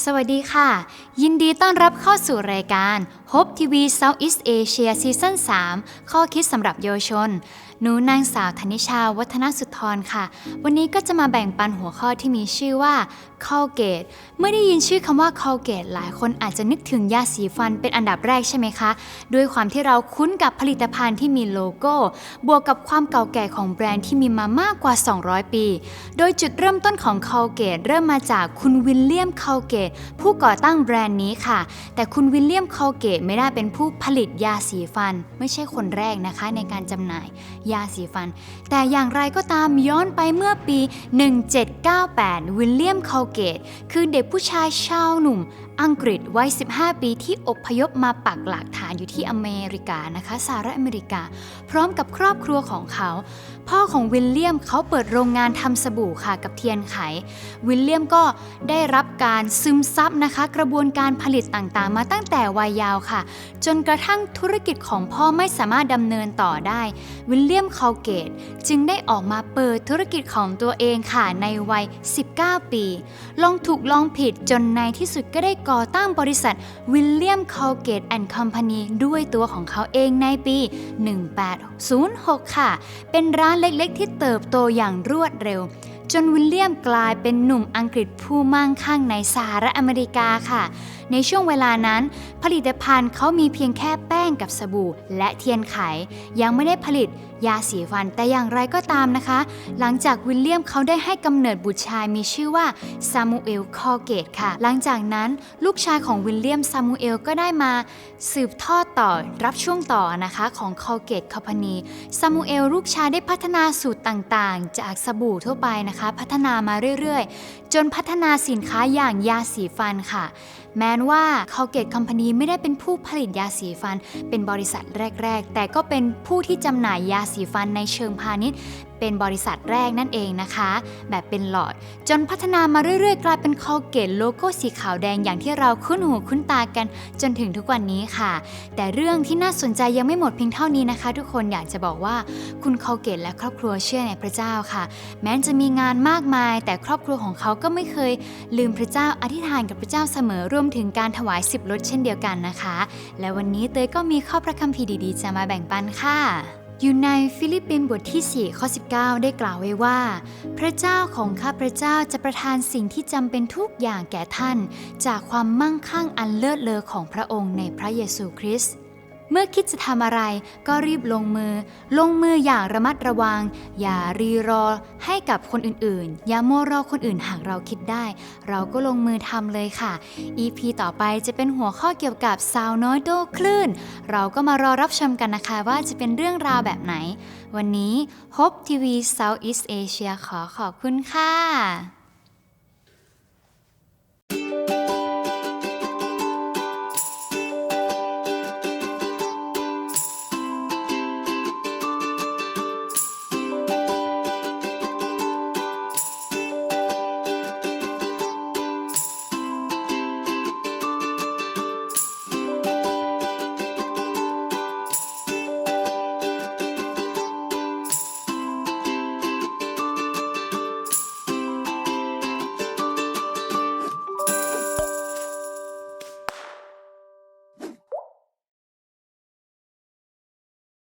สวัสดีค่ะ ยินดีต้อนรับเข้าสู่รายการ Hope TV Southeast Asia Season 3 ข้อคิดสำหรับเยาวชน หนูนางสาวธนิชาวัฒนสุธรค่ะ วันนี้ก็จะมาแบ่งปันหัวข้อที่มีชื่อว่า Colgate เมื่อได้ยินชื่อคำว่า Colgate หลายคนอาจจะนึกถึงยาสีฟันเป็นอันดับแรกใช่ไหมคะ ด้วยความที่เราคุ้นกับผลิตภัณฑ์ที่มีโลโก้ บวกกับความเก่าแก่ของแบรนด์ที่มีมามากกว่า 200 ปี โดยจุดเริ่มต้นของ Colgate เริ่มมาจากคุณวิลเลียม Colgate ผู้ก่อตั้งแบรนด์นี้ค่ะ แต่คุณวิลเลียม Colgate ไม่ได้เป็นผู้ผลิตยาสีฟัน ไม่ใช่คนแรกนะคะในการจำหน่ายยาสีฟัน แต่อย่างไรก็ตามย้อนไปเมื่อปี 1798 วิลเลียม Colgate คือเด็กผู้ชายชาวหนุ่ม อังกฤษวัย 15 ปีที่อพยพมาปักหลักฐานอยู่ที่อเมริกานะคะสหรัฐอเมริกา พร้อมกับครอบครัวของเขา พ่อของวิลเลียมเขาเปิดโรงงานทำสบู่ค่ะกับเทียนไข วิลเลียมก็ได้รับการซึมซับนะคะ กระบวนการผลิตต่างๆ มาตั้งแต่วัยยาวค่ะ จนกระทั่งธุรกิจของพ่อไม่สามารถดำเนินต่อได้ วิลเลียมคาลเกตจึงได้ออกมาเปิดธุรกิจของตัวเองค่ะในวัย 19 ปี ลองถูกลองผิดจนในที่สุดก็ได้ก่อตั้งบริษัทวิลเลียมคาลเกตแอนด์คอมพานีด้วยตัวของเขาเองในปี 1806 ค่ะ เป็นร้านเล็กๆ ที่เติบโตอย่างรวดเร็วจนวิลเลียมกลายเป็นหนุ่มอังกฤษผู้มั่งคั่งในสหรัฐอเมริกาค่ะ ในช่วงเวลานั้น ผลิตภัณฑ์เขามีเพียงแค่แป้งกับสบู่ และเทียนไข ยังไม่ได้ผลิตยาสีฟันแต่อย่างไรก็ตามนะคะ หลังจากวิลเลียมเขาได้ให้กำเนิดบุตรชายมีชื่อว่าซามูเอลคอเกตค่ะ หลังจากนั้นลูกชายของวิลเลียมซามูเอลก็ได้มาสืบทอดต่อรับช่วงต่อนะคะของคอเกตคอพานีซามูเอลลูกชายได้พัฒนาสูตรต่างๆ จากสบู่ทั่วไปนะคะ พัฒนามาเรื่อยๆ จนพัฒนาสินค้าอย่างยาสีฟันค่ะ แม้นว่าคาเกตคอมพานีไม่ได้เป็นผู้ผลิตยาสีฟัน เป็นบริษัทแรก ๆ แต่ก็เป็นผู้ที่จำหน่ายยาสีฟันในเชิงพาณิชย์ เป็นบริษัทแรกนั่นเองนะคะ แบบเป็นหลอด จนพัฒนามาเรื่อยๆ กลายเป็นคอเกตโลโก้สีขาวแดงอย่างที่เราคุ้นหูคุ้นตากันจนถึงทุกวันนี้ค่ะ แต่เรื่องที่น่าสนใจยังไม่หมดเพียงเท่านี้นะคะ ทุกคนอยากจะบอกว่าคุณคอเกตและครอบครัวเชื่อในพระเจ้าค่ะ แม้จะมีงานมากมาย แต่ครอบครัวของเขาก็ไม่เคย ลืมพระเจ้าอธิษฐานกับพระเจ้าเสมอรวมถึงการถวายสิบลดเช่นเดียวกันนะคะ และวันนี้เตยก็มีข้อพระคัมภีร์ดีๆ จะมาแบ่งปันค่ะ อยู่ในฟิลิปปินส์บทที่ 4 ข้อ 19 ได้กล่าวไว้ว่า พระเจ้าของข้าพระเจ้าจะประทานสิ่งที่จำเป็นทุกอย่างแก่ท่าน จากความมั่งคั่งอันเลิศเลอของพระองค์ในพระเยซูคริสต์ เมื่อคิดจะทำอะไรก็รีบลงมือ ลงมืออย่างระมัดระวัง อย่ารีรอให้กับคนอื่นๆ อย่าโมรอคนอื่นหากเราคิดได้ เราก็ลงมือทำเลยค่ะ EP ต่อไปจะเป็นหัวข้อเกี่ยวกับสาวน้อยโดคลื่น เราก็มารอรับชมกันนะคะว่าจะเป็นเรื่องราวแบบไหน วันนี้ Hope TV Southeast Asia ขอขอบคุณค่ะ